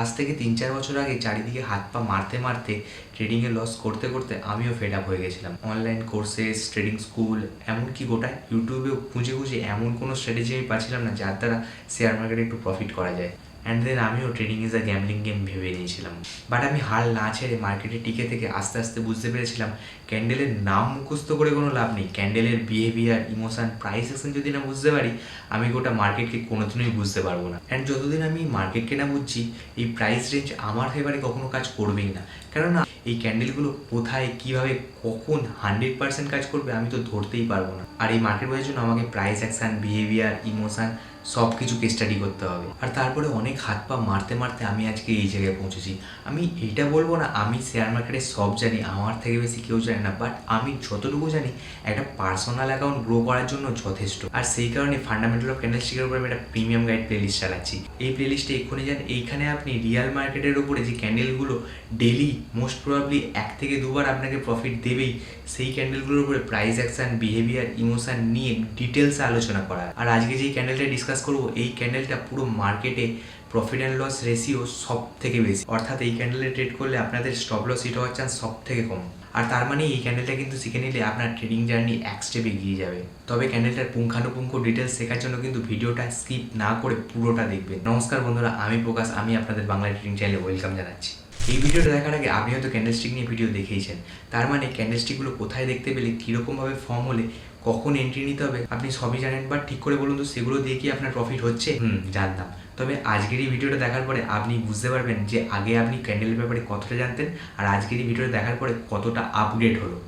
আজ থেকে তিন চার বছর আগে চারিদিকে হাত পা মারতে মারতে ট্রেডিংয়ে লস করতে করতে আমিও ফেড আপ হয়ে গেছিলাম। অনলাইন কোর্সেস ট্রেডিং স্কুল এমনকি গোটা ইউটিউবেও খুঁজে খুঁজে এমন কোনো স্ট্র্যাটেজি আমি পাচ্ছিলাম না যার দ্বারা শেয়ার মার্কেটে একটু প্রফিট করা যায়। অ্যান্ড দেন আমিও trading is a gambling game ভেবে নিয়েছিলাম। বাট আমি হাল না ছেড়ে মার্কেটে টিকে থেকে আস্তে আস্তে বুঝতে পেরেছিলাম ক্যান্ডেলের নাম মুখস্থ করে কোনো লাভ নেই। ক্যান্ডেলের বিহেভিয়ার ইমোশন প্রাইস অ্যাকশন যদি না বুঝতে পারি, আমি গোটা মার্কেটকে কোনোদিনই বুঝতে পারব না। অ্যান্ড যতদিন আমি মার্কেটকে না বুঝছি, এই প্রাইস রেঞ্জ আমার ফেভারে কখনো কাজ করবেই না। কেননা, এই ক্যান্ডেলগুলো কোথায়, কীভাবে, কখন হান্ড্রেড পার্সেন্ট কাজ করবে আমি তো ধরতেই পারব না। আর এই মার্কেট বোঝার জন্য আমাকে প্রাইস অ্যাকশন বিহেভিয়ার ইমোশন সব কিছুকে স্টাডি করতে হবে। আর তারপরে অনেক হাত পা মারতে মারতে আমি আজকে এই জায়গায় পৌঁছেছি। আমি এইটা বলব না, আমি শেয়ার মার্কেটে সব জানি, আমার থেকে বেশি কেউ জানে না বাট আমি যতটুকু জানি, একটা পার্সোনাল অ্যাকাউন্ট গ্রো করার জন্য যথেষ্ট। আর সেই কারণে ফান্ডামেন্টাল অফ ক্যান্ডেলস্টিকের উপরে আমি একটা প্রিমিয়াম গাইড প্লেলিস্ট চালাচ্ছি। এই প্লেলিস্টে এক্ষুনি যান, এইখানে আপনি রিয়াল মার্কেটের উপরে যে ক্যান্ডেলগুলো ডেলি মোস্ট প্রবাবলি এক থেকে দুবার আপনাকে প্রফিট দেবেই সেই ক্যান্ডেলগুলোর উপরে প্রাইস অ্যাকশন বিহেভিয়ার ইমোশন নিয়ে ডিটেলসে আলোচনা করা। আর আজকে যেই ক্যান্ডেলটা ডিসকাস করব, এই ক্যান্ডেলটা পুরো মার্কেটে প্রফিট অ্যান্ড লস রেশিও সব থেকে বেশি। অর্থাৎ এই ক্যান্ডেলে ট্রেড করলে আপনাদের স্টপ লস হিট হওয়ার চান্স সব থেকে কম। আর তার মানে এই ক্যান্ডেলটা কিন্তু শিখে নিলে আপনার ট্রেডিং জার্নি এক স্টেপ এগিয়ে যাবে। তবে ক্যান্ডেলটার পুঙ্খানুপুঙ্খ ডিটেলস শেখার জন্য কিন্তু ভিডিওটা স্কিপ না করে পুরোটা দেখবেন। নমস্কার বন্ধুরা, আমি প্রকাশ, আমি আপনাদের বাংলা ট্রেডিং চ্যানেলে ওয়েলকাম জানাচ্ছি। এই ভিডিওটা দেখার আগে আপনি হয়তো ক্যান্ডেলস্টিক নিয়ে ভিডিও দেখেইছেন। তার মানে ক্যান্ডেলস্টিকগুলো কোথায় দেখতে পেলে, কীরকমভাবে ফর্ম হলে, কখন এন্ট্রি নিতে হবে, আপনি সবই জানেন বাট ঠিক করে বলুন তো, সেগুলো দিয়ে কি আপনার প্রফিট হচ্ছে? হুম, জানতাম। তবে আজকের এই ভিডিওটা দেখার পরে আপনি বুঝতে পারবেন যে আগে আপনি ক্যান্ডেলের ব্যাপারে কতটা জানতেন, আর আজকের এই ভিডিওটা দেখার পরে কতটা আপডেট হলো।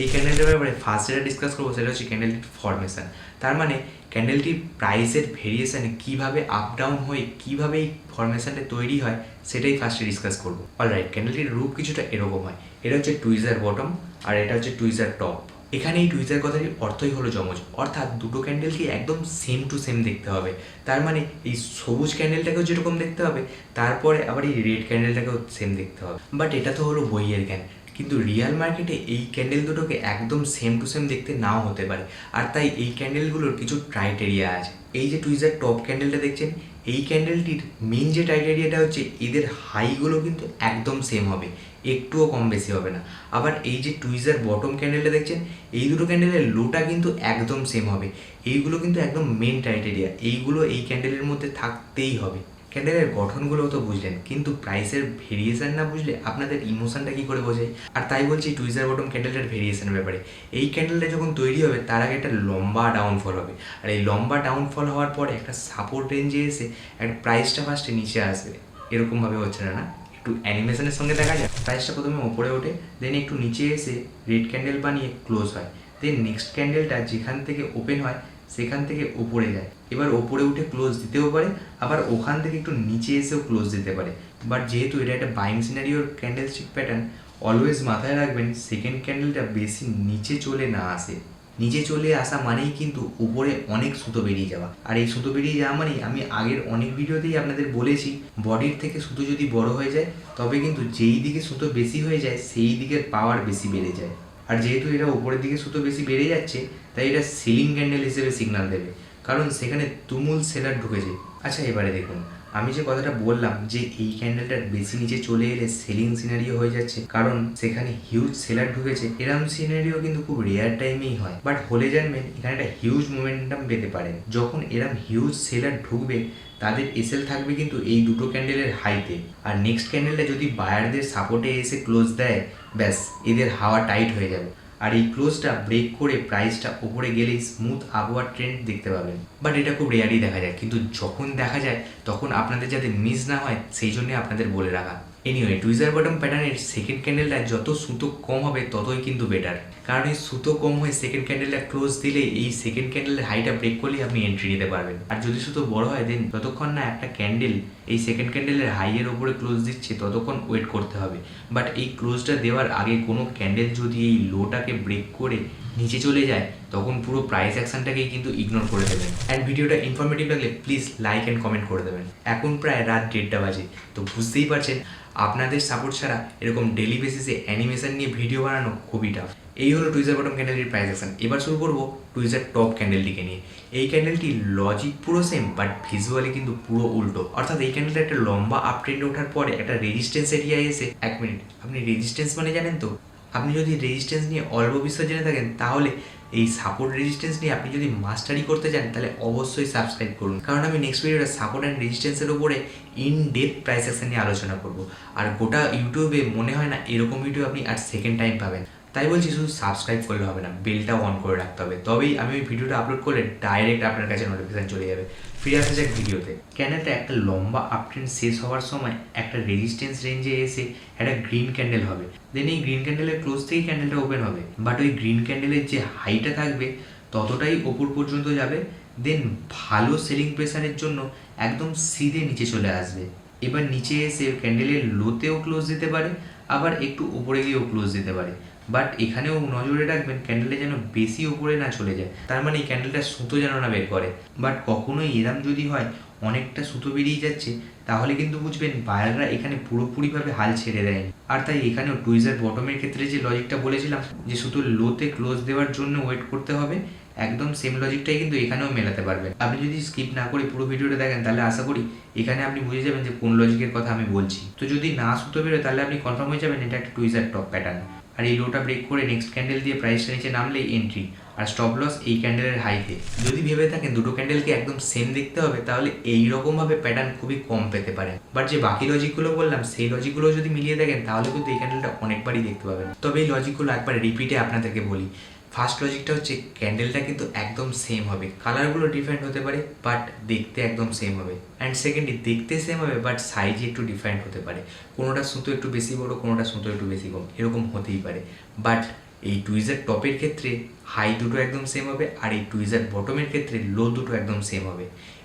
এই ক্যান্ডেলটার ব্যাপারে ফার্স্ট যেটা ডিসকাস করব, সেটা হচ্ছে ক্যান্ডেলটির ফরমেশন তার মানে ক্যান্ডেলটির প্রাইসের ভেরিয়েশানে কীভাবে আপ ডাউন হয়ে, কীভাবে এই ফরমেশনটা তৈরি হয় সেটাই ফার্স্টে ডিসকাস করব। অলরাইট ক্যান্ডেলটির রূপ কিছুটা এরকম হয়। এটা হচ্ছে টুইজার বটম আর এটা হচ্ছে টুইজার টপ এখানে এই টুইজার কথাটির অর্থই হলো জমজ অর্থাৎ দুটো ক্যান্ডেলকে একদম সেম টু সেম দেখতে হবে। তার মানে এই সবুজ ক্যান্ডেলটাকেও যেরকম দেখতে হবে, তারপরে আবার এই রেড ক্যান্ডেলটাকেও সেম দেখতে হবে। বাট এটা তো হলো বইয়ের জ্ঞান। কিন্তু রিয়াল মার্কেটে এই ক্যান্ডেল দুটোকে একদম সেম টু সেম দেখতে নাও হতে পারে। আর তাই এই ক্যান্ডেলগুলোর কিছু ক্রাইটেরিয়া আছে। এই যে টুইজার টপ ক্যান্ডেলটা দেখছেন এই ক্যান্ডেলটির মেন যে টাইটেরিয়াটা হচ্ছে, এদের হাইগুলো কিন্তু একদম সেম হবে, একটুও কম বেশি হবে না। আবার এই যে টুইজার বটম ক্যান্ডেলটা দেখছেন, এই দুটো ক্যান্ডেলের লোটা কিন্তু একদম সেম হবে। এইগুলো কিন্তু একদম মেন টাইটেরিয়া এইগুলো এই ক্যান্ডেলের মধ্যে থাকতেই হবে। ক্যান্ডেলের গঠনগুলোও তো বুঝলেন, কিন্তু প্রাইসের ভেরিয়েশান না বুঝলে আপনাদের ইমোশনটা কী করে বোঝায় আর তাই বলছি টুইজার বটম ক্যান্ডেলটার ভেরিয়েশনের ব্যাপারে। এই ক্যান্ডেলটা যখন তৈরি হবে, তার আগে একটা লম্বা ডাউনফল হবে। আর এই লম্বা ডাউনফল হওয়ার পরে একটা সাপোর্ট রেঞ্জে এসে একটা প্রাইসটা ফার্স্টে নিচে আসবে। এরকমভাবে হচ্ছে না না? একটু অ্যানিমেশনের সঙ্গে দেখা যায় প্রাইসটা প্রথমে ওপরে ওঠে দেন একটু নিচে এসে রেড ক্যান্ডেল বানিয়ে ক্লোজ হয়। দেন নেক্সট ক্যান্ডেলটা যেখান থেকে ওপেন হয় সেখান থেকে ওপরে যায়। এবার ওপরে উঠে ক্লোজ দিতেও পারে, আবার ওখান থেকে একটু নিচে এসেও ক্লোজ দিতে পারে। বাট যেহেতু এটা একটা বাইং সিনারিওর ক্যান্ডেল স্টিক প্যাটার্ন অলওয়েজ মাথায় রাখবেন সেকেন্ড ক্যান্ডেলটা বেশি নিচে চলে না আসে। নিচে চলে আসা মানেই কিন্তু উপরে অনেক সুতো বেরিয়ে যাওয়া। আর এই সুতো বেরিয়ে যাওয়া মানেই আমি আগের অনেক ভিডিওতেই আপনাদের বলেছি বডির থেকে সুতো যদি বড় হয়ে যায়, তবে কিন্তু যেই দিকে সুতো বেশি হয়ে যায়, সেই দিকের পাওয়ার বেশি বেড়ে যায়। আর যেহেতু এটা উপরের দিকে সুতো বেশি বেড়ে যাচ্ছে, তাই এটা সিলিং ক্যান্ডেল হিসেবে সিগনাল দেবে। কারণ সেখানে তুমুল সেলার ঢুকেছে। আচ্ছা এবারে দেখুন, আমি যে কথাটা বললাম যে এই ক্যান্ডেলটার বেশি নিচে চলে এলে সেলিং সিনারিও হয়ে যাচ্ছে, কারণ সেখানে হিউজ সেলার ঢুকেছে, এরম সিনারিও কিন্তু খুব রেয়ার টাইমেই হয়। বাট হলে জানবেন, এখানে একটা হিউজ মোমেন্টাম পেতে পারেন যখন এরম হিউজ সেলার ঢুকবে তাদের এসএল থাকবে কিন্তু এই দুটো ক্যান্ডেলের হাইতে আর নেক্সট ক্যান্ডেলটা যদি বায়ারদের সাপোর্টে এসে ক্লোজ দেয়, ব্যাস, এদের হাওয়া টাইট হয়ে যাবে। আর এই ক্লোজটা ব্রেক করে প্রাইসটা উপরে গেলেই স্মুথ আপওয়ার্ড ট্রেন্ড দেখতে পাবেন। বাট এটা খুব রেয়ারই দেখা যায়। কিন্তু যখন দেখা যায়, তখন আপনাদের যাতে মিস না হয়, সেই জন্য আপনাদের বলে রাখা। এনিওয়ে টুইজার বটম প্যাটার্নের সেকেন্ড ক্যান্ডেলটা যত সুতো কম হবে, ততই কিন্তু বেটার কারণ এই সুতো কম হয়ে সেকেন্ড ক্যান্ডেলটা ক্লোজ দিলে এই সেকেন্ড ক্যান্ডেলের হাইটা ব্রেক করলেই আপনি এন্ট্রি নিতে পারবেন। আর যদি সুতো বড় হয় দেন যতক্ষণ না একটা ক্যান্ডেল এই সেকেন্ড ক্যান্ডেলের হাইয়ের ওপরে ক্লোজ দিচ্ছে, ততক্ষণ ওয়েট করতে হবে। বাট এই ক্লোজটা দেওয়ার আগে কোনো ক্যান্ডেল যদি এই লোটাকে ব্রেক করে নিচে চলে যায়, তখন পুরো প্রাইস অ্যাকশনটাকেই কিন্তু ইগনোর করে দেবেন। অ্যান্ড ভিডিওটা ইনফরমেটিভ লাগলে প্লিজ লাইক অ্যান্ড কমেন্ট করে দেবেন। এখন প্রায় রাত দেড়টা বাজে, তো বুঝতেই পারছেন, আপনাদের সাপোর্ট ছাড়া এরকম ডেলি বেসিসে অ্যানিমেশন নিয়ে ভিডিও বানানো খুবই টাফ এই হলো টুইজার বটম ক্যান্ডেলটির প্রাইস অ্যাকশন এবার শুরু করব টুইজার টপ ক্যান্ডেলটিকে নিয়ে। এই ক্যান্ডেলটি লজিক পুরো সেম বাট ভিজুয়ালি কিন্তু পুরো উল্টো। অর্থাৎ এই ক্যান্ডেলটা একটা লম্বা আপ ওঠার পরে একটা রেজিস্ট্যান্স এরিয়ায় এসে, এক মিনিট আপনি রেজিস্ট্যান্স মানে জানেন তো? আপনি যদি রেজিস্ট্যান্স নিয়ে অল্প বিস্তর জেনে থাকেন, তাহলে এই সাপোর্ট রেজিস্ট্যান্স নিয়ে আপনি যদি মাস্টারি করতে চান, তাহলে অবশ্যই সাবস্ক্রাইব করুন। কারণ আমি নেক্সট ভিডিওটা সাপোর্ট অ্যান্ড রেজিস্ট্যান্সের উপরে ইন ডেপথ প্রাইস অ্যাকশন নিয়ে আলোচনা করব। আর গোটা ইউটিউবে মনে হয় না এরকম ভিডিও আপনি আর সেকেন্ড টাইম পাবেন। তাই বলছি শুধু সাবস্ক্রাইব করলে হবে না বেলটাও অন করে রাখতে হবে। তবেই আমি ওই ভিডিওটা আপলোড করলে ডাইরেক্ট আপনার কাছে নোটিফিকেশন চলে যাবে। ফিরে আসা যাক ভিডিওতে ক্যান্ডেলটা একটা লম্বা আপট্রেন্ড শেষ হওয়ার সময় একটা রেজিস্ট্যান্স রেঞ্জে এসে একটা গ্রিন ক্যান্ডেল হবে? দেন এই গ্রিন ক্যান্ডেলের ক্লোজ থেকেই ক্যান্ডেলটা ওপেন হবে। বাট ওই গ্রিন ক্যান্ডেলের যে হাইটা থাকবে, ততটাই ওপর পর্যন্ত যাবে। দেন ভালো সেলিং প্রেসারের জন্য একদম সিধে নিচে চলে আসবে। এবার নিচে এসে ক্যান্ডেলের লোতেও ক্লোজ দিতে পারে, আবার একটু উপরে গিয়েও ক্লোজ দিতে পারে। বাট এখানেও নজরে রাখবেন ক্যান্ডেলটা যেন বেশি উপরে না চলে যায়। তার মানে এই ক্যান্ডেলটা সুতো যেন না বের করে। বাট কখনোই এরম যদি হয়, অনেকটা সুতো বেরিয়ে যাচ্ছে, তাহলে কিন্তু বুঝবেন বায়াররা এখানে পুরোপুরিভাবে হাল ছেড়ে দেয়নি। আর তাই এখানেও টুইজার বটমের ক্ষেত্রে যে লজিকটা বলেছিলাম, যে শুধু লোতে ক্লোজ দেওয়ার জন্য ওয়েট করতে হবে, একদম সেম লজিকটাই কিন্তু এখানেও মেলাতে পারবেন। আপনি যদি স্কিপ না করে পুরো ভিডিওটা দেখেন, তাহলে আশা করি এখানে আপনি বুঝে যাবেন যে কোন লজিকের কথা আমি বলছি। তো যদি না সুতো বেরোয়, তাহলে আপনি কনফার্ম হয়ে যাবেন এটা একটা টুইজার টপ প্যাটার্ন আর এই লোটা ব্রেক করে নেক্সট ক্যান্ডেল দিয়ে প্রাইসটা নিচে নামলে এন্ট্রি আর স্টপ লস এই ক্যান্ডেলের হাইতে যদি ভেবে থাকেন দুটো ক্যান্ডেলকে একদম সেম দেখতে হবে, তাহলে এই রকমভাবে প্যাটার্ন খুবই কম পেতে পারেন বাট যে বাকি লজিকগুলো বললাম, সেই লজিকগুলো যদি মিলিয়ে দেখেন, তাহলে কিন্তু এই ক্যান্ডেলটা অনেকবারই দেখতে পাবেন। তবে এই লজিকগুলো একবার রিপিটে আপনাদেরকে বলি। ফার্স্ট লজিকটা হচ্ছে ক্যান্ডেলটা কিন্তু একদম সেম হবে। কালারগুলো ডিফারেন্ট হতে পারে বাট দেখতে একদম সেম হবে। অ্যান্ড সেকেন্ডলি দেখতে সেম হবে বাট সাইজে একটু ডিফারেন্ট হতে পারে। কোনোটা সুতো একটু বেশি বড়, কোনোটা সুতো একটু বেশি কম, এরকম হতেই পারে। বাট এই টুইজার টপের ক্ষেত্রে হাই দুটো একদম সেম হবে, আর এই টুইজার বটমের ক্ষেত্রে লো দুটো একদম সেম হবে।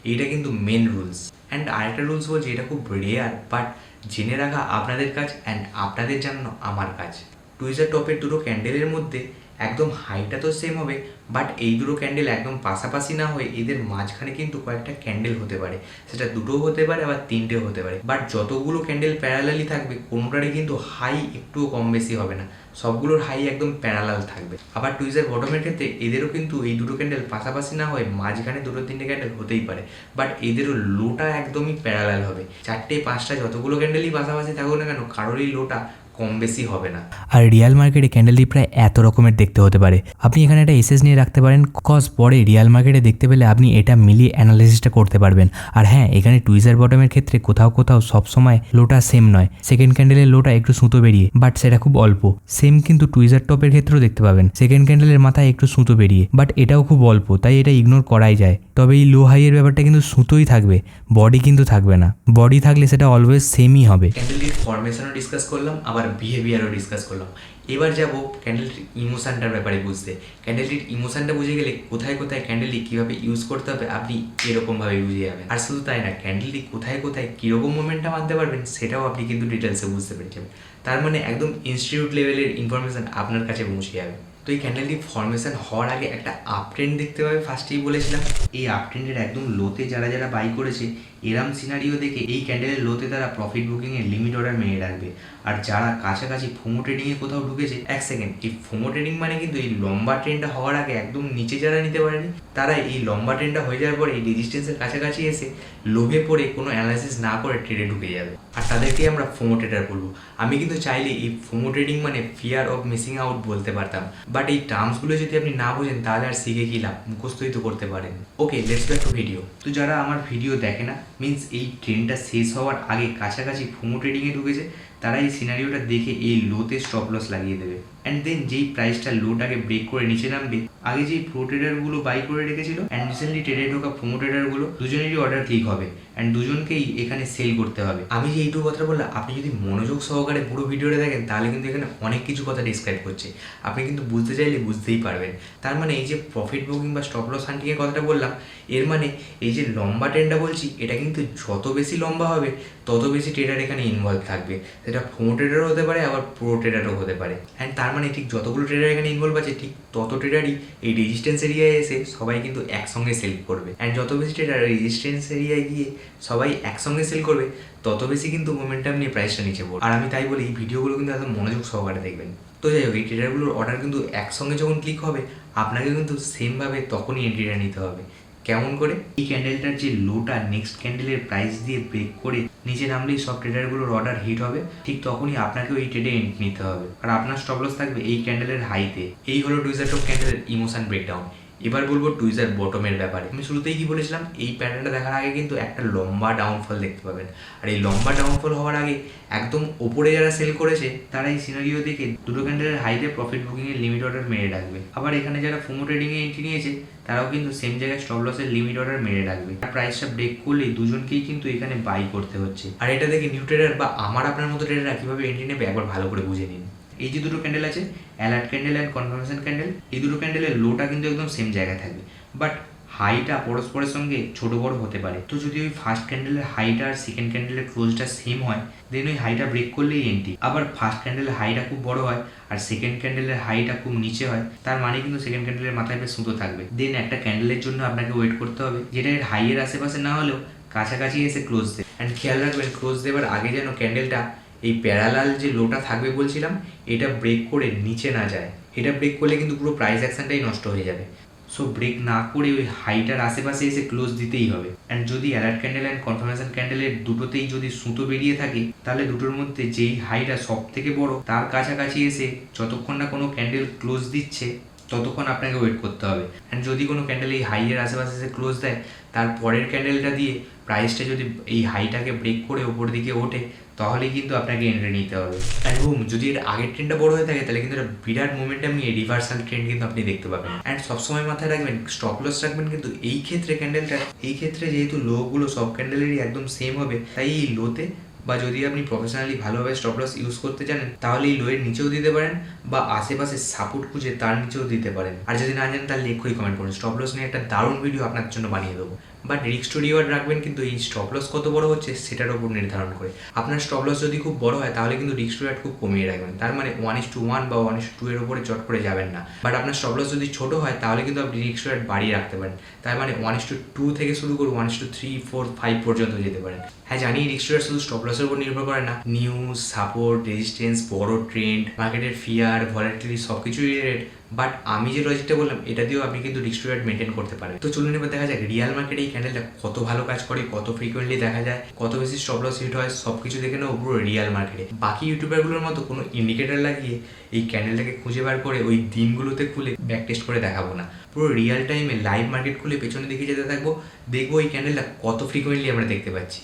এইটা কিন্তু মেন রুলস অ্যান্ড আরেকটা রুলস বলছে, এটা খুব রেয়ার বাট জেনে রাখা আপনাদের কাজ অ্যান্ড আপনাদের জানানো আমার কাজ। টুইজার টপের দুটো ক্যান্ডেলের মধ্যে একদম হাইটা তো সেম হবে বাট এই দুটো ক্যান্ডেল একদম পাশাপাশি না হয়ে এদের মাঝখানে কিন্তু কয়েকটা ক্যান্ডেল হতে পারে। সেটা দুটোও হতে পারে, আবার তিনটেও হতে পারে। বাট যতগুলো ক্যান্ডেল প্যারালালি থাকবে, কোনোটারই কিন্তু হাই একটুও কম বেশি হবে না। সবগুলোর হাই একদম প্যারালাল থাকবে। আবার টুইজার বটমের ক্ষেত্রে এদেরও কিন্তু এই দুটো ক্যান্ডেল পাশাপাশি না হয়ে মাঝখানে দুটো তিনটে ক্যান্ডেল হতেই পারে। বাট এদেরও লোটা একদমই প্যারালাল হবে। চারটে, পাঁচটা যতগুলো ক্যান্ডেলই পাশাপাশি থাকুক না কেন, কারোরই লোটা কম বেশি হবে না। আর রিয়াল মার্কেটে ক্যান্ডেলটি প্রায় এত রকমের দেখতে হতে পারে। আপনি এখানে একটা এসএস নিয়ে রাখতে পারেন কজ পরে রিয়াল মার্কেটে দেখতে পেলে আপনি এটা মিলিয়ে অ্যানালাইসিসটা করতে পারবেন। আর হ্যাঁ এখানে টুইজার বটমের ক্ষেত্রে কোথাও কোথাও সবসময় লোটা সেম নয়। সেকেন্ড ক্যান্ডেলের লোটা একটু সুতো বেরিয়ে বাট সেটা খুব অল্প। সেম কিন্তু টুইজার টপের ক্ষেত্রেও দেখতে পাবেন। সেকেন্ড ক্যান্ডেলের মাথায় একটু সুতো বেরিয়ে বাট এটাও খুব অল্প তাই এটা ইগনোর করাই যায়। তবে এই লো হাইয়ের ব্যাপারটা কিন্তু সুতোই থাকবে বডি কিন্তু থাকবে না। বডি থাকলে সেটা অলওয়েজ সেমই হবে। ক্যান্ডেলটির ফরমেশনও ডিসকাস করলাম আবার বিহেভিয়ারও ডিসকাস করলাম। এবার যাব ক্যান্ডেলটির ইমোশানটার ব্যাপারে বুঝতে। ক্যান্ডেলটির ইমোশানটা বুঝে গেলে কোথায় কোথায় ক্যান্ডেলটি কীভাবে ইউজ করতে হবে আপনি এরকমভাবে বুঝে যাবেন। আর শুধু তাই না ক্যান্ডেলটি কোথায় কোথায় কীরকম মোমেন্টটা মানতে পারবেন সেটাও আপনি কিন্তু ডিটেলসে বুঝতে পেরে যাবেন। তার মানে একদম ইনস্টিটিউট লেভেলের ইনফরমেশন আপনার কাছে পৌঁছে যাবে। তো এই ক্যান্ডেলটি ফরমেশন হওয়ার আগে একটা আপ ট্রেন্ড দেখতে পাবে ফার্স্টেই বলেছিলাম। এই আপ ট্রেন্ডের একদম লোতে যারা যারা বাই করেছে এরাম সিনারিও দেখে এই ক্যান্ডেলের লোতে তারা প্রফিট বুকিংয়ের লিমিট অর্ডার মেনে রাখবে। আর যারা কাছাকাছি ফোমো ট্রেডিংয়ে কোথাও ঢুকেছে, এক সেকেন্ড এই ফোমো ট্রেডিং মানে কিন্তু এই লম্বা ট্রেনটা হওয়ার আগে একদম নিচে যারা নিতে পারেনি, তারা এই লম্বা ট্রেনটা হয়ে যাওয়ার পরে এই রেজিস্ট্যান্সের কাছাকাছি এসে লোভে পড়ে কোনো অ্যানালাইসিস না করে ট্রেডে ঢুকে যাবে। আর তাদেরকেই আমরা ফোমো ট্রেডার বলব। আমি কিন্তু চাইলে এই ফোমো ট্রেডিং মানে ফিয়ার অফ মিসিং আউট বলতে পারতাম। বাট এই টার্মসগুলো যদি আপনি না বোঝেন, তাহলে আর শিখে কি লাভ? মুখস্থই তো করতে পারেন। Okay let's back to video তো যারা আমার ভিডিও দেখে না মিন্স এই ট্রেনটা শেষ হওয়ার আগে কাছাকাছি ফোমো ট্রেডিংয়ে ঢুকেছে, তারা এই সিনারিওটা দেখে এই লোতে স্টপ লস লাগিয়ে দেবে। অ্যান্ড দেন যেই প্রাইসটা লোটাকে ব্রেক করে নিচে নামবে, আগে যেই প্রো ট্রেডারগুলো বাই করে রেখেছিল অ্যান্ড রিসেন্টলি ট্রেডে ঢোকা প্রোমো ট্রেডারগুলো দুজনেরই অর্ডার ক্লিক হবে অ্যান্ড দুজনকেই এখানে সেল করতে হবে। আমি যে এইটুকু কথা বললাম, আপনি যদি মনোযোগ সহকারে পুরো ভিডিওটা দেখেন, তাহলে কিন্তু এখানে অনেক কিছু কথা ডিসক্রাইব করছে। আপনি কিন্তু বুঝতে চাইলে বুঝতেই পারবেন। তার মানে এই যে প্রফিট বুকিং বা স্টপ লস হান্টিংয়ের কথাটা বললাম, এর মানে এই যে লম্বা ট্রেনটা বলছি, এটা কিন্তু যত বেশি লম্বা হবে, তত বেশি ট্রেডার এখানে ইনভলভ থাকবে। সেটা ফোমো ট্রেডারও হতে পারে, আবার প্রো ট্রেডারও হতে পারে। অ্যান্ড তার মানে ঠিক যতগুলো ট্রেডার এখানে ইনভলভ আছে, ঠিক তত ট্রেডারই এই রেজিস্ট্যান্স এরিয়ায় এসে সবাই কিন্তু একসঙ্গে সেল করবে। অ্যান্ড যত বেশি ট্রেডার রেজিস্ট্যান্স এরিয়ায় গিয়ে সবাই একসঙ্গে সেল করবে, তত বেশি কিন্তু মোমেন্টাম নিয়ে প্রাইসটা নিচে পড়বে। আর আমি তাই বলি, এই ভিডিওগুলো কিন্তু একদম মনোযোগ সহকারে দেখবেন। তো যাই হোক, এই ট্রেডারগুলোর অর্ডার কিন্তু একসঙ্গে যখন ক্লিক হবে, আপনাকে কিন্তু সেমভাবে তখনই এন্ট্রিটা নিতে হবে। কেমন করে? এই ক্যান্ডেলটার যে লোটা নেক্সট ক্যান্ডেলের প্রাইস দিয়ে ব্রেক করে নিচে নামলেই সব ট্রেডারগুলোর অর্ডার হিট হবে, ঠিক তখনই আপনাকেও এই ট্রেডে এন্ট্রি নিতে হবে। আর আপনার স্টপ লস থাকবে এই ক্যান্ডেলের হাইতে এই হলো টুইজার টপ ক্যান্ডেলের ইমোশন ব্রেকডাউন এবার বলব টুইজার বটমের ব্যাপারে। আমি শুরুতেই কি বলেছিলাম? এই প্যাটার্নটা দেখার আগে কিন্তু একটা লম্বা ডাউনফল দেখতে পাবেন। আর এই লম্বা ডাউনফল হওয়ার আগে একদম ওপরে যারা সেল করেছে তারা এই সিনারিও দেখে দুটো ক্যান্ডেলের হাইতে প্রফিট বুকিং এর লিমিট অর্ডার মেরে রাখবে। আবার এখানে যারা ফোমো ট্রেডিং এ এন্ট্রি নিয়েছে, তারাও কিন্তু সেম জায়গায় স্টপ লসের লিমিট অর্ডার মেরে রাখবে। আর প্রাইসটা ব্রেক করলে দুজনকেই কিন্তু এখানে বাই করতে হচ্ছে। আর এটা দেখে নিউ ট্রেডার বা আমার আপনার মতো ট্রেডাররা কীভাবে এন্ট্রি নেবে একবার ভালো করে বুঝে নিন। এই যে দুটো ক্যান্ডেল আছে alert candle and confirmation candle এই দুটো ক্যান্ডেলের লোটা কিন্তু একদম সেম জায়গায় থাকবে। বাট হাইটা পরস্পরের সঙ্গে ছোট বড় হতে পারে। তো যদি ওই ফার্স্ট ক্যান্ডেলের হাইটা আর সেকেন্ড ক্যান্ডেলের ক্লোজটা সেম হয় দেন ওই হাইটা ব্রেক করলেই এন্ট্রি আবার ফার্স্ট ক্যান্ডেলের হাইটা খুব বড় হয়, আর সেকেন্ড ক্যান্ডেলের হাইটা খুব নিচে হয়, তার মানে কিন্তু সেকেন্ড ক্যান্ডেলের মাথায় বেশ সুতো থাকবে। দেন একটা ক্যান্ডেলের জন্য আপনাকে ওয়েট করতে হবে, যেটা এর হাইয়ের আশেপাশে না হলেও কাছাকাছি এসে ক্লোজ দেবে অ্যান্ড খেয়াল রাখবেন ক্লোজ দেওয়ার আগে যেন ক্যান্ডেলটা এই প্যারালাল যে লোটা থাকবে বলছিলাম, এটা ব্রেক করে নিচে না যায়। এটা ব্রেক করলে কিন্তু পুরো প্রাইস অ্যাকশনটাই নষ্ট হয়ে যাবে। সো ব্রেক না করে ওই হাইটার আশেপাশে এসে ক্লোজ দিতেই হবে। অ্যান্ড যদি অ্যালার্ট ক্যান্ডেল অ্যান্ড কনফার্মেশন ক্যান্ডেলের দুটোতেই যদি সুতো বেরিয়ে থাকে, তাহলে দুটোর মধ্যে যেই হাইটা সব থেকে বড়, তার কাছাকাছি এসে যতক্ষণ না কোনো ক্যান্ডেল ক্লোজ দিচ্ছে, ততক্ষণ আপনাকে ওয়েট করতে হবে। অ্যান্ড যদি কোনো ক্যান্ডেল এই হাইয়ের আশেপাশে এসে ক্লোজ দেয়, তার পরের ক্যান্ডেলটা দিয়ে প্রাইসটা যদি এই হাইটাকে ব্রেক করে ওপর দিকে ওঠে, তাহলেই কিন্তু আপনাকে এন্ট্রি নিতে হবে। অ্যান্ড বুম যদি এর আগের ট্রেন্ডটা বড় হয়ে থাকে, তাহলে কিন্তু একটা বিরাট মোমেন্টাম নিয়ে রিভার্সাল ট্রেন্ড কিন্তু আপনি দেখতে পাবেন। অ্যান্ড সবসময় মাথায় রাখবেন স্টপ লস রাখবেন কিন্তু এই ক্ষেত্রে ক্যান্ডেলটা এই ক্ষেত্রে যেহেতু লোগুলো সব ক্যান্ডেলেরই একদম সেম হবে, তাই এই লোতে বা যদি আপনি প্রফেশনালি ভালোভাবে স্টপ লস ইউজ করতে জানেন, তাহলে এই লোয়ের নিচেও দিতে পারেন বা আশেপাশে সাপোর্ট খুঁজে তার নিচেও দিতে পারেন। আর যদি না জানেন, তাহলে এক্ষুনি কমেন্ট করুন। স্টপ লস নিয়ে একটা দারুণ ভিডিও আপনার জন্য বানিয়ে দেবো। বাট রিক্স টু রিওয়ার্ড রাখবেন কিন্তু এই স্টপ লস কত বড় হচ্ছে সেটার উপর নির্ধারণ করে। আপনার স্টপ লস যদি খুব বড় হয় তাহলে কিন্তু রিক্স টু রিওয়ার্ড খুব কমিয়ে রাখবেন। তার মানে ওয়ান ইস টু ওয়ান বা ওয়ান ইস টু এর উপরে চট করে যাবেন না। বাট আপনার স্টপ লস যদি ছোট হয় তাহলে কিন্তু আপনি রিক্স টু রিওয়ার্ড বাড়িয়ে রাখতে পারেন। তার মানে ওয়ান ইস টু টু থেকে শুরু করে one is to three four five পর্যন্ত যেতে পারেন। হ্যাঁ জানি রিক্স টু রিওয়ার্ড শুধু স্টপ লসের উপর নির্ভর করে না। নিউজ সাপোর্ট রেজিস্ট্যান্স বড় ট্রেন্ড মার্কেটের ফিয়ার ভলাটিলিটি সব কিছুই রিলেটেড বাট আমি যে লজিকটা বললাম, এটা দিয়েও আপনি কিন্তু রিক্স টু রেট মেনটেন করতে পারেন। তো চলুন এবার দেখা যাক রিয়াল মার্কেটে এই ক্যান্ডেলটা কত ভালো কাজ করে, কত ফ্রিকোয়েন্টলি দেখা যায়, কত বেশি স্টপ লস হিট হয় সব কিছু দেখে নেব পুরো রিয়াল মার্কেটে বাকি ইউটিউবারগুলোর মতো কোনো ইন্ডিকেটার লাগিয়ে এই ক্যান্ডেলটাকে খুঁজে বার করে ওই দিনগুলোতে খুলে ব্যাক টেস্ট করে দেখাবো না। পুরো রিয়াল টাইমে লাইভ মার্কেট খুলে পেছনে দেখে যেতে থাকব, দেখব এই ক্যান্ডেলটা কত ফ্রিকোয়েন্টলি আমরা দেখতে পাচ্ছি।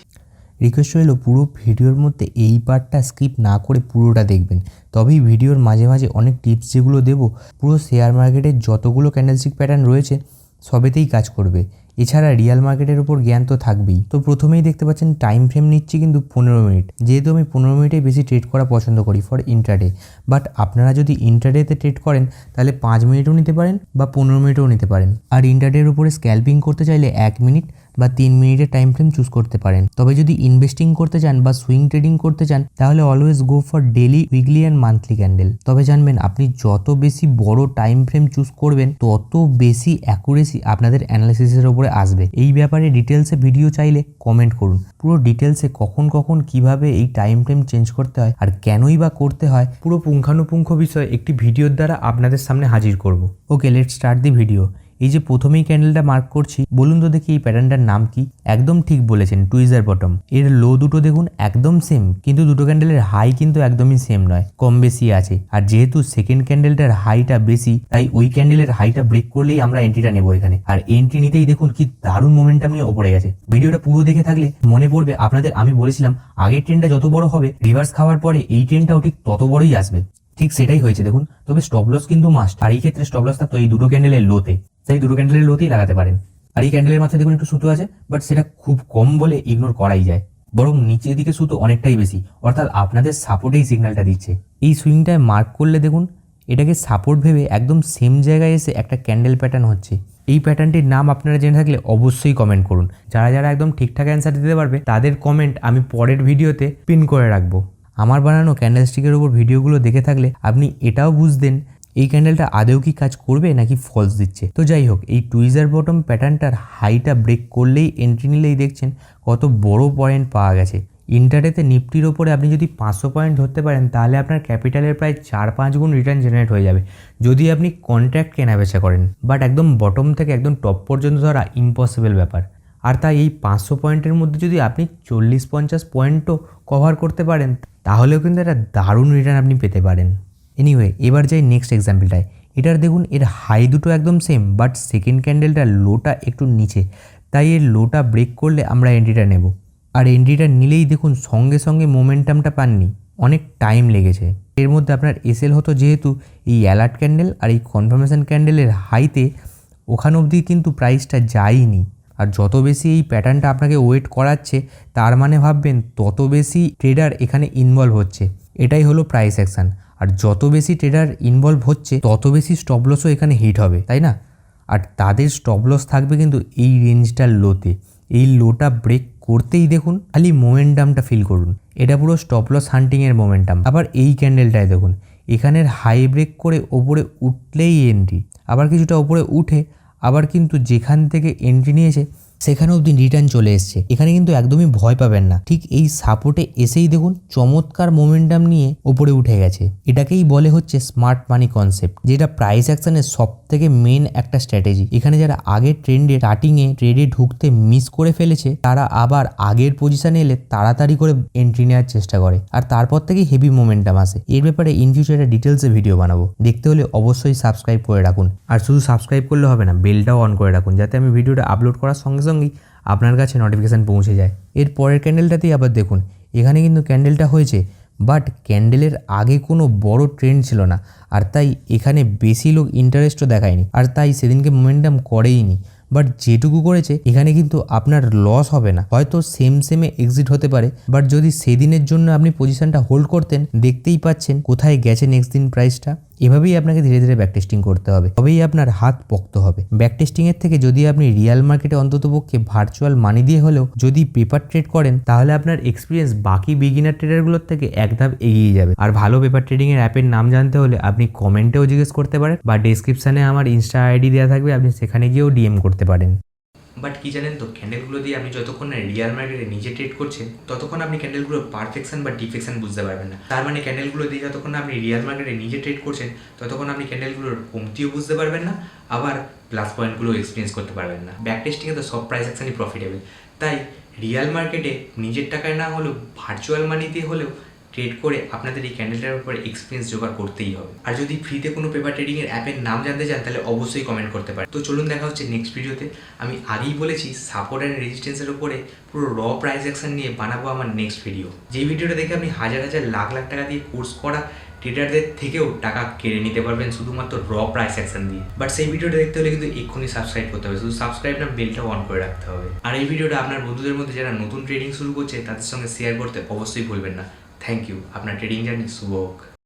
রিকোয়েস্ট রইল পুরো ভিডিওর মধ্যে এই পার্টটা স্কিপ না করে পুরোটা দেখবেন। তবেই ভিডিওর মাঝে মাঝে অনেক টিপস যেগুলো দেবো, পুরো শেয়ার মার্কেটের যতগুলো ক্যান্ডেলস্টিক প্যাটার্ন রয়েছে, সবেতেই কাজ করবে। এছাড়া রিয়াল মার্কেটের উপর জ্ঞান তো থাকবেই। তো প্রথমেই দেখতে পাচ্ছেন টাইম ফ্রেম নিচ্ছি কিন্তু পনেরো মিনিট যেহেতু আমি পনেরো মিনিটে বেশি ট্রেড করা পছন্দ করি ফর ইন্টারডে বাট আপনারা যদি ইন্টারডেতে ট্রেড করেন, তাহলে পাঁচ মিনিটও নিতে পারেন বা পনেরো মিনিটও নিতে পারেন। আর ইন্টারডের উপরে স্ক্যালপিং করতে চাইলে এক মিনিট বা তিন মিনিটের টাইম ফ্রেম চুজ করতে পারেন। তবে যদি ইনভেস্টিং করতে চান বা সুইং ট্রেডিং করতে চান, তাহলে always go for daily weekly and monthly candle তবে জানবেন, আপনি যত বেশি বড় টাইম ফ্রেম চুজ করবেন, তত বেশি অ্যাকুরেসি আপনাদের অ্যানালিসিসের উপরে আসবে। এই ব্যাপারে ডিটেলসে ভিডিও চাইলে কমেন্ট করুন। পুরো ডিটেলসে কখন কখন কীভাবে এই টাইম ফ্রেম চেঞ্জ করতে হয় আর কেনই বা করতে হয়, পুরো পুঙ্খানুপুঙ্খ বিষয় একটি ভিডিওর দ্বারা আপনাদের সামনে হাজির করব। Okay let start the video এই যে প্রথমেই ক্যান্ডেলটা মার্ক করছি, বলুন তো দেখি এই প্যাটার্নটার নাম কি? একদম ঠিক বলেছেন টুইজার বটম এর লো দুটো দেখুন, একদম সেম কিন্তু দুটো ক্যান্ডেলের হাই কিন্তু একদমই সেম নয়, কম বেশি আছে। আর যেহেতু সেকেন্ড ক্যান্ডেলটার হাইটা বেশি, তাই ওই ক্যান্ডেলের হাইটা ব্রেক করলেই আমরা এন্ট্রিটা নেব এখানে। আর এন্ট্রি নিতেই দেখুন কি দারুণ মোমেন্টাম নিয়ে ওপরে গেছে। ভিডিওটা পুরো দেখে থাকলে মনে পড়বে, আপনাদের আমি বলেছিলাম, আগের ট্রেনটা যত বড় হবে রিভার্স খাওয়ার পরে এই ট্রেনটাও ঠিক তত বড়ই আসবে। ঠিক সেটাই হয়েছে, দেখুন। তবে স্টপ লস কিন্তু মাস্ট আর এই ক্ষেত্রে স্টপ লস থাকতো এই দুটো ক্যান্ডেলের লোতে তাই দুটো ক্যান্ডেলের লোতেই লাগাতে পারেন। আর এই ক্যান্ডেলের মাথায় দেখুন একটু সুতো আছে বাট সেটা খুব কম বলে ইগনোর করাই যায়। বরং নিচের দিকে সুতো অনেকটাই বেশি, অর্থাৎ আপনাদের সাপোর্টেই সিগন্যালটা দিচ্ছে। এই সুইংটায় মার্ক করলে দেখুন, এটাকে সাপোর্ট ভেবে একদম সেম জায়গায় এসে একটা ক্যান্ডেল প্যাটার্ন হচ্ছে। এই প্যাটার্নটির নাম আপনারা জেনে থাকলে অবশ্যই কমেন্ট করুন। যারা যারা একদম ঠিকঠাক অ্যান্সার দিতে পারবে, তাদের কমেন্ট আমি পরের ভিডিওতে পিন করে রাখব। আমার বানানো ক্যান্ডেলস্টিকের ওপর ভিডিওগুলো দেখে থাকলে আপনি এটাও বুঝতেন এই ক্যান্ডেলটা আদেও কি কাজ করবে নাকি ফলস দিচ্ছে? তো যাই হোক, এই টুইজার বটম প্যাটার্নটার হাইটা ব্রেক করলেই এন্ট্রি নিলেই দেখছেন কত বড় পয়েন্ট পাওয়া গেছে। ইন্টারেতে নিফটির ওপরে আপনি যদি পাঁচশো পয়েন্ট ধরতে পারেন, তাহলে আপনার ক্যাপিটালের প্রায় চার পাঁচ গুণ রিটার্ন জেনারেট হয়ে যাবে, যদি আপনি কন্ট্রাক্ট কেনা বেচা করেন। বাট একদম বটম থেকে একদম টপ পর্যন্ত ধরা ইম্পসিবল ব্যাপার। আর তাই এই পাঁচশো পয়েন্টের মধ্যে যদি আপনি চল্লিশ পঞ্চাশ পয়েন্টও কভার করতে পারেন, তাহলেও কিন্তু একটা দারুণ রিটার্ন আপনি পেতে পারেন। এনিওয়ে এবার যাই নেক্সট এক্সাম্পলটায় এটার দেখুন, এর হাই দুটো একদম সেম বাট সেকেন্ড ক্যান্ডেলটার লোটা একটু নিচে। তাই এর লোটা ব্রেক করলে আমরা এন্ট্রিটা নেব। আর এন্ট্রিটা নিলেই দেখুন, সঙ্গে সঙ্গে মোমেন্টামটা পাননি। অনেক টাইম লেগেছে। এর মধ্যে আপনার এসএল হতো যেহেতু, এই অ্যালার্ট ক্যান্ডেল আর এই কনফার্মেশন ক্যান্ডেলের হাইতে ওখান অবধি কিন্তু প্রাইসটা যায়নি। আর যত বেশি এই প্যাটার্নটা আপনাকে ওয়েট করাচ্ছে, তার মানে ভাববেন তত বেশি ট্রেডার এখানে ইনভলভ হচ্ছে। এটাই হলো প্রাইস অ্যাকশন আর যত বেশি ট্রেডার ইনভলভ হচ্ছে, তত বেশি স্টপ লসও এখানে হিট হবে, তাই না? আর তাদের স্টপ লস থাকবে কিন্তু এই রেঞ্জটার লোতে এই লোটা ব্রেক করতেই দেখুন, খালি মোমেন্টামটা ফিল করুন। এটা পুরো স্টপ লস হান্টিংয়ের মোমেন্টাম আবার এই ক্যান্ডেলটায় দেখুন, এখানের হাই ব্রেক করে ওপরে উঠলেই এন্ট্রি আবার কিছুটা ওপরে উঠে, আবার কিন্তু যেখান থেকে এন্ট্রি নিয়েছে সেখানে অবধি রিটার্ন চলে এসছে। এখানে কিন্তু একদমই ভয় পাবেন না। ঠিক এই সাপোর্টে এসেই দেখুন, চমৎকার মোমেন্টাম নিয়ে ওপরে উঠে গেছে। এটাকেই বলে হচ্ছে স্মার্ট মানি কনসেপ্ট যেটা প্রাইস অ্যাকশনের সব থেকে মেন একটা স্ট্র্যাটেজি এখানে যারা আগের ট্রেন্ডে স্টার্টিংয়ে ট্রেডে ঢুকতে মিস করে ফেলেছে, তারা আবার আগের পজিশনে এলে তাড়াতাড়ি করে এন্ট্রি নেওয়ার চেষ্টা করে। আর তারপর থেকেই হেভি মোমেন্টাম আসে। এর ব্যাপারে ইন ফিউচারে ডিটেলসে ভিডিও বানাবো। দেখতে হলে অবশ্যই সাবস্ক্রাইব করে রাখুন। আর শুধু সাবস্ক্রাইব করলে হবে না বেলটাও অন করে রাখুন, যাতে আমি ভিডিওটা আপলোড করার সঙ্গে সঙ্গেই আপনার কাছে নোটিফিকেশান পৌঁছে যায়। এর পরের ক্যান্ডেলটাতেই আবার দেখুন, এখানে কিন্তু ক্যান্ডেলটা হয়েছে বাট ক্যান্ডেলের আগে কোনো বড় ট্রেন্ড ছিল না, আর তাই এখানে বেশি লোক ইন্টারেস্টও দেখায়নি, আর তাই সেদিনকে মোমেন্টাম করেইনি। বাট যেটুকু করেছে, এখানে কিন্তু আপনার লস হবে না। হয়তো সেম সেমে এক্সিট হতে পারে বাট যদি সেদিনের জন্য আপনি পজিশনটা হোল্ড করতেন, দেখতেই পাচ্ছেন কোথায় গেছে নেক্সট দিন প্রাইসটা এভাবেই আপনাকে ধীরে ধীরে ব্যাক টেস্টিং করতে হবে। তবেই আপনার হাত পোক্ত হবে। ব্যাক টেস্টিংয়ের থেকে যদি আপনি রিয়াল মার্কেটে অন্ততপক্ষে ভার্চুয়াল মানি দিয়ে হলেও যদি পেপার ট্রেড করেন, তাহলে আপনার এক্সপিরিয়েন্স বাকি বিগিনার ট্রেডারগুলোর থেকে এক ধাপ এগিয়ে যাবে। আর ভালো পেপার ট্রেডিং এর অ্যাপের নাম জানতে হলে আপনি কমেন্টেও জিজ্ঞেস করতে পারেন বা ডেসক্রিপশনে আমার ইনস্টা আইডি দেওয়া থাকবে, আপনি সেখানে গিয়েও ডিএম করতে পারেন। বাট কি জানেন তো ক্যান্ডেলগুলো দিয়ে আপনি যতক্ষণ না রিয়াল মার্কেটে নিজে ট্রেড করছেন, ততক্ষণ আপনি ক্যান্ডেলগুলোর পারফেকশন বা ডিফেকশন বুঝতে পারবেন না। তার মানে ক্যান্ডেলগুলো দিয়ে যতক্ষণ না আপনি রিয়াল মার্কেটে নিজে ট্রেড করছেন, ততক্ষণ আপনি ক্যান্ডেলগুলোর কমতিও বুঝতে পারবেন না, আবার প্লাস পয়েন্টগুলো এক্সপিরিয়েন্স করতে পারবেন না। ব্যাক টেস্টিংয়ে তো সব প্রাইস অ্যাকশনই প্রফিটেবল তাই রিয়াল মার্কেটে নিজের টাকায় না হলেও ভার্চুয়াল মানি দিয়ে হলেও ট্রেড করে আপনাদের এই ক্যান্ডেলটার উপরে এক্সপিরিয়েন্স জোগাড় করতেই হবে। আর যদি ফ্রিতে কোনো পেপার ট্রেডিং এর অ্যাপের নাম জানতে চান, তাহলে অবশ্যই কমেন্ট করতে পারেন। তো চলুন দেখা হচ্ছে নেক্সট ভিডিওতে আমি আগেই বলেছি সাপোর্ট অ্যান্ড রেজিস্ট্যান্সের উপরে পুরো র প্রাইস অ্যাকশন নিয়ে বানাবো আমার নেক্সট ভিডিও যেই ভিডিওটা দেখে আপনি হাজার হাজার লাখ লাখ টাকা দিয়ে কোর্স করা ট্রেডারদের থেকেও টাকা কেড়ে নিতে পারবেন শুধুমাত্র র প্রাইস অ্যাকশন দিয়ে। বাট সেই ভিডিওটা দেখতে হলে কিন্তু এক্ষুনি সাবস্ক্রাইব করতে হবে। শুধু সাবস্ক্রাইব না বেলটাও অন করে রাখতে হবে। আর এই ভিডিওটা আপনার বন্ধুদের মধ্যে যারা নতুন ট্রেডিং শুরু করছে, তাদের সঙ্গে শেয়ার করতে অবশ্যই ভুলবেন না। থ্যাংক ইউ আপনার ট্রেডিং জার্নি শুভ হোক